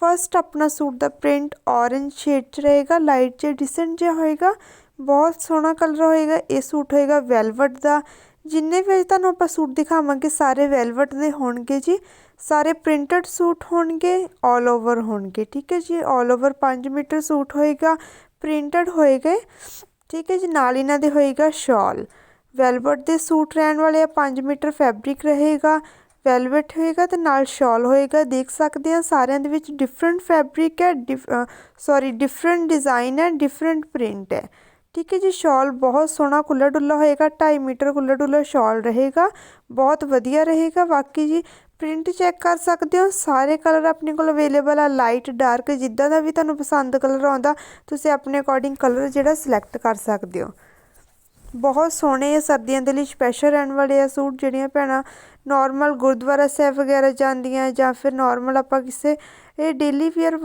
First ਆਪਣਾ suit ਦਾ print orange shade 'ਚ ਰਹੇਗਾ ਲਾਈਟ ਜਿਹਾ ਡਿਸੈਂਟ ਜਿਹਾ ਹੋਏਗਾ, ਬਹੁਤ ਸੋਹਣਾ ਕਲਰ ਹੋਏਗਾ, ਇਹ ਸੂਟ ਹੋਏਗਾ ਵੈਲਵਟ ਦਾ। ਜਿੰਨੇ ਵੀ ਤੁਹਾਨੂੰ ਆਪਾਂ ਸੂਟ ਦਿਖਾਵਾਂਗੇ, ਸਾਰੇ ਵੈਲਵਟ ਦੇ ਹੋਣਗੇ ਜੀ। ਸਾਰੇ ਪ੍ਰਿੰਟਡ ਸੂਟ ਹੋਣਗੇ 올 ਓਵਰ ਹੋਣਗੇ, ਠੀਕ ਹੈ ਜੀ? 올 ਓਵਰ 5 ਮੀਟਰ ਸੂਟ ਹੋਏਗਾ ਪ੍ਰਿੰਟਡ ਹੋਏਗਾ, ਠੀਕ ਹੈ ਜੀ? ਨਾਲ ਇਹਨਾਂ ਦੇ ਹੋਏਗਾ ਸ਼ਾਲ ਵੈਲਵਟ ਦੇ ਸੂਟ ਰਹਿਣ ਵਾਲੇ ਆ 5 ਮੀਟਰ ਫੈਬਰਿਕ ਰਹੇਗਾ। ਵੈਲਵਟ ਹੋਏਗਾ ਤੇ ਨਾਲ ਸ਼ਾਲ ਹੋਏਗਾ। ਦੇਖ ਸਕਦੇ ਆ ਸਾਰਿਆਂ ਦੇ ਵਿੱਚ ਡਿਫਰੈਂਟ ਫੈਬਰਿਕ ਹੈ ਸੌਰੀ ਡਿਫਰੈਂਟ ਡਿਜ਼ਾਈਨ ਹੈ ਡਿਫਰੈਂਟ ਪ੍ਰਿੰਟ ਹੈ। ਠੀਕ ਹੈ ਜੀ ਸ਼ਾਲ ਬਹੁਤ ਸੋਹਣਾ ਖੁੱਲਾ ਡੁੱਲਾ ਹੋਏਗਾ 2.5 ਮੀਟਰ ਖੁੱਲਾ ਡੁੱਲਾ ਸ਼ਾਲ ਰਹੇਗਾ, ਬਹੁਤ ਵਧੀਆ ਰਹੇਗਾ। ਬਾਕੀ ਜੀ ਪ੍ਰਿੰਟ ਚੈੱਕ ਕਰ ਸਕਦੇ ਹੋ, ਸਾਰੇ ਕਲਰ ਆਪਣੇ ਕੋਲ ਅਵੇਲੇਬਲ ਆ ਲਾਈਟ ਡਾਰਕ ਜਿੱਦਾਂ ਦਾ ਵੀ ਤੁਹਾਨੂੰ ਪਸੰਦ ਕਲਰ ਆਉਂਦਾ, ਤੁਸੀਂ ਆਪਣੇ ਅਕੋਰਡਿੰਗ ਕਲਰ ਜਿਹੜਾ ਸਿਲੈਕਟ ਕਰ ਸਕਦੇ ਹੋ। ਬਹੁਤ ਸੋਹਣੇ ਆ, ਸਰਦੀਆਂ ਦੇ ਲਈ ਸਪੈਸ਼ਲ ਰਹਿਣ ਵਾਲੇ ਆ ਸੂਟ ਜਿਹੜੀਆਂ ਭੈਣਾਂ ਨਾਰਮਲ ਗੁਰਦੁਆਰਾ ਸਾਹਿਬ ਵਗੈਰਾ ਜਾਂਦੀਆਂ ਜਾਂ ਫਿਰ ਨਾਰਮਲ ਆਪਾਂ ਕਿਸੇ, ਇਹ ਡੇਲੀ ਵੇਅਰ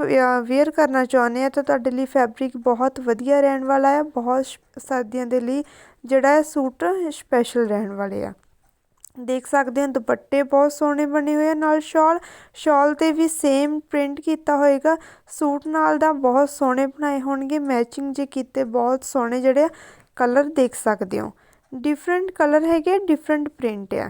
ਵੇਅਰ ਕਰਨਾ ਚਾਹੁੰਦੇ ਆ ਤਾਂ ਤੁਹਾਡੇ ਲਈ ਫੈਬਰਿਕ ਬਹੁਤ ਵਧੀਆ ਰਹਿਣ ਵਾਲਾ ਹੈ ਬਹੁਤ ਸਰਦੀਆਂ ਦੇ ਲਈ ਜਿਹੜਾ ਹੈ ਸੂਟ ਸਪੈਸ਼ਲ ਰਹਿਣ ਵਾਲੇ ਆ। ਦੇਖ ਸਕਦੇ ਹੋ ਦੁਪੱਟੇ ਬਹੁਤ ਸੋਹਣੇ ਬਣੇ ਹੋਏ ਆ, ਨਾਲ ਸ਼ਾਲ ਸ਼ਾਲ ਤੇ ਵੀ ਸੇਮ ਪ੍ਰਿੰਟ ਕੀਤਾ ਹੋਏਗਾ, ਸੂਟ ਨਾਲ ਦਾ ਬਹੁਤ ਸੋਹਣੇ ਬਣਾਏ ਹੋਣਗੇ ਮੈਚਿੰਗ ਜੇ ਕੀਤੇ ਬਹੁਤ ਸੋਹਣੇ ਜਿਹੜੇ ਕਲਰ ਦੇਖ ਸਕਦੇ ਹੋ ਡਿਫਰੈਂਟ ਕਲਰ ਹੈਗੇ ਡਿਫਰੈਂਟ ਪ੍ਰਿੰਟ ਆ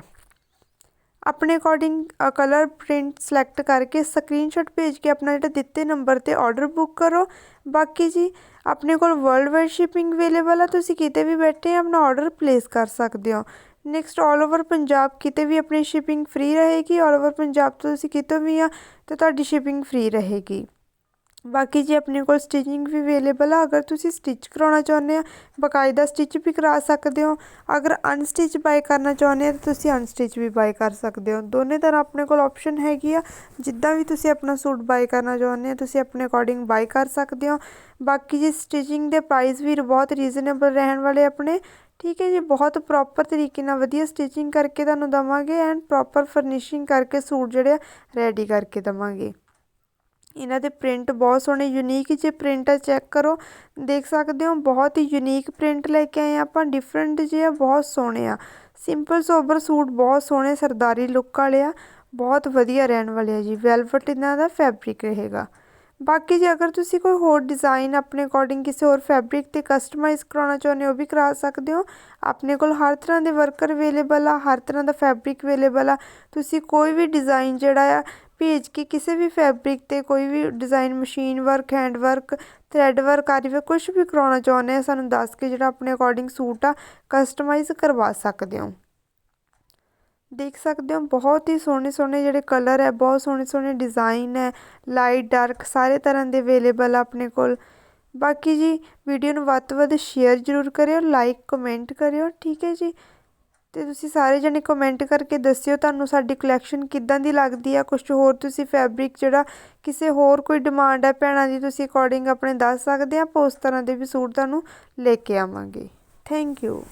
ਆਪਣੇ ਅਕੋਰਡਿੰਗ ਕਲਰ ਪ੍ਰਿੰਟ ਸਿਲੈਕਟ ਕਰਕੇ ਸਕਰੀਨਸ਼ਾਟ ਭੇਜ ਕੇ ਆਪਣਾ ਜਿਹੜਾ ਦਿੱਤੇ ਨੰਬਰ ਤੇ ਆਰਡਰ ਬੁੱਕ ਕਰੋ ਬਾਕੀ ਜੀ ਆਪਣੇ ਕੋਲ ਵਰਲਡ ਵਾਈਡ ਸ਼ਿਪਿੰਗ ਅਵੇਲੇਬਲ ਆ ਤੁਸੀਂ ਕਿਤੇ ਵੀ ਬੈਠੇ ਆਪਣਾ ਆਰਡਰ ਪਲੇਸ ਕਰ ਸਕਦੇ ਹੋ ਨੈਕਸਟ ਆਲ ਓਵਰ ਪੰਜਾਬ ਕਿਤੇ ਵੀ ਆਪਣੀ ਸ਼ਿਪਿੰਗ ਫ੍ਰੀ ਰਹੇਗੀ ਆਲ ਓਵਰ ਪੰਜਾਬ ਤੋਂ ਤੁਸੀਂ ਕਿਤੋਂ ਵੀ ਆ ਤੇ ਤੁਹਾਡੀ ਸ਼ਿਪਿੰਗ ਫ੍ਰੀ ਰਹੇਗੀ ਬਾਕੀ ਜੀ ਆਪਣੇ ਕੋਲ ਸਟਿਚਿੰਗ ਵੀ ਅਵੇਲੇਬਲ ਆ, ਅਗਰ ਤੁਸੀਂ ਸਟਿਚ ਕਰਾਉਣਾ ਚਾਹੁੰਦੇ ਆ, ਬਕਾਇਦਾ ਸਟਿਚ ਵੀ ਕਰਾ ਸਕਦੇ ਹੋ। ਅਗਰ ਅਨਸਟਿਚ ਬਾਏ ਕਰਨਾ ਚਾਹੁੰਦੇ ਆ, ਤਾਂ ਤੁਸੀਂ ਅਨਸਟਿਚ ਵੀ ਬਾਏ ਕਰ ਸਕਦੇ ਹੋ। ਦੋਨੇ ਤਰ੍ਹਾਂ ਆਪਣੇ ਕੋਲ ਆਪਸ਼ਨ ਹੈਗੀ ਆ। ਜਿੱਦਾਂ ਵੀ ਤੁਸੀਂ ਆਪਣਾ ਸੂਟ ਬਾਏ ਕਰਨਾ ਚਾਹੁੰਦੇ ਆ ਤੁਸੀਂ ਆਪਣੇ ਅਕੋਰਡਿੰਗ ਬਾਏ ਕਰ ਸਕਦੇ ਹੋ। ਬਾਕੀ ਜੀ ਸਟਿਚਿੰਗ ਦੇ ਪ੍ਰਾਈਸ ਵੀ ਬਹੁਤ ਰੀਜ਼ਨੇਬਲ ਰਹਿਣ ਵਾਲੇ ਆਪਣੇ, ਠੀਕ ਹੈ ਜੀ, ਬਹੁਤ ਪ੍ਰੋਪਰ ਤਰੀਕੇ ਨਾਲ ਵਧੀਆ ਸਟਿਚਿੰਗ ਕਰਕੇ ਤੁਹਾਨੂੰ ਦਵਾਂਗੇ ਐਂਡ ਪ੍ਰੋਪਰ ਫਰਨਿਸ਼ਿੰਗ ਕਰਕੇ ਸੂਟ ਜਿਹੜੇ ਰੈਡੀ ਕਰਕੇ ਦਵਾਂਗੇ। ਇਹਨਾਂ ਦੇ ਪ੍ਰਿੰਟ ਬਹੁਤ ਸੋਹਣੇ ਯੂਨੀਕ ਜੇ ਪ੍ਰਿੰਟ ਆ ਚੈੱਕ ਕਰੋ। ਦੇਖ ਸਕਦੇ ਹੋ, ਬਹੁਤ ਹੀ ਯੂਨੀਕ ਪ੍ਰਿੰਟ ਲੈ ਕੇ ਆਏ ਆਪਾਂ ਡਿਫਰੈਂਟ ਜੇ ਆ, ਬਹੁਤ ਸੋਹਣੇ ਆ। ਸਿੰਪਲ ਸੋਬਰ ਸੂਟ ਬਹੁਤ ਸੋਹਣੇ, ਸਰਦਾਰੀ ਲੁੱਕ ਵਾਲੇ ਆ, ਬਹੁਤ ਵਧੀਆ ਰਹਿਣ ਵਾਲੇ ਆ ਜੀ ਵੈਲਵਟ ਇਹਨਾਂ ਦਾ ਫੈਬਰਿਕ ਰਹੇਗਾ। ਬਾਕੀ ਜੇ ਅਗਰ ਤੁਸੀਂ ਕੋਈ ਹੋਰ ਡਿਜ਼ਾਈਨ ਆਪਣੇ ਅਕੋਰਡਿੰਗ ਕਿਸੇ ਹੋਰ ਫੈਬਰਿਕ ਤੇ ਕਸਟਮਾਈਜ਼ ਕਰਾਉਣਾ ਚਾਹੁੰਦੇ ਹੋ, ਉਹ ਵੀ ਕਰਾ ਸਕਦੇ ਹੋ। ਆਪਣੇ ਕੋਲ ਹਰ ਤਰ੍ਹਾਂ ਦੇ ਵਰਕਰ ਅਵੇਲੇਬਲ ਆ, ਹਰ ਤਰ੍ਹਾਂ ਦਾ ਫੈਬਰਿਕ ਅਵੇਲੇਬਲ ਆ। ਤੁਸੀਂ ਕੋਈ ਵੀ ਡਿਜ਼ਾਈਨ ਜਿਹੜਾ ਆ ਭੇਜ ਕੇ ਕਿਸੇ ਵੀ ਫੈਬਰਿਕ ਤੇ ਕੋਈ ਵੀ design machine work hand work thread work ਆਦਿ ਵੀ ਕੁਝ ਵੀ ਕਰਾਉਣਾ ਚਾਹੁੰਦੇ ਆ, ਸਾਨੂੰ ਦੱਸ ਕੇ ਜਿਹੜਾ ਆਪਣੇ ਅਕੋਰਡਿੰਗ ਸੂਟ ਆ ਕਸਟਮਾਈਜ਼ ਕਰਵਾ ਸਕਦੇ ਹੋ। ਦੇਖ ਸਕਦੇ ਹੋ, ਬਹੁਤ ਹੀ ਸੋਹਣੇ ਸੋਹਣੇ ਜਿਹੜੇ ਕਲਰ ਹੈ ਬਹੁਤ ਸੋਹਣੇ ਸੋਹਣੇ ਡਿਜ਼ਾਈਨ ਹੈ ਲਾਈਟ ਡਾਰਕ ਸਾਰੇ ਤਰ੍ਹਾਂ ਦੇ ਅਵੇਲੇਬਲ ਆ ਆਪਣੇ ਕੋਲ। ਬਾਕੀ ਜੀ ਵੀਡੀਓ ਨੂੰ ਵੱਧ ਤੋਂ ਵੱਧ ਸ਼ੇਅਰ ਜ਼ਰੂਰ ਕਰਿਓ ਲਾਈਕ ਕਮੈਂਟ ਕਰਿਓ, ਠੀਕ ਹੈ ਜੀ? ਤੇ ਤੁਸੀਂ ਸਾਰੇ ਜਣੇ ਕਮੈਂਟ ਕਰਕੇ ਦੱਸਿਓ ਤੁਹਾਨੂੰ ਸਾਡੀ ਕਲੈਕਸ਼ਨ ਕਿੱਦਾਂ ਦੀ ਲੱਗਦੀ ਆ ਕੁਝ ਹੋਰ ਤੁਸੀਂ ਫੈਬਰਿਕ ਜਿਹੜਾ ਕਿਸੇ ਹੋਰ ਕੋਈ ਡਿਮਾਂਡ ਹੈ ਭੈਣਾਂ ਦੀ, ਤੁਸੀਂ ਅਕੋਰਡਿੰਗ ਆਪਣੇ ਦੱਸ ਸਕਦੇ ਆ, ਆਪਾਂ ਉਸ ਤਰ੍ਹਾਂ ਦੇ ਵੀ ਸੂਟ ਤੁਹਾਨੂੰ ਲੈ ਕੇ ਆਵਾਂਗੇ। Thank you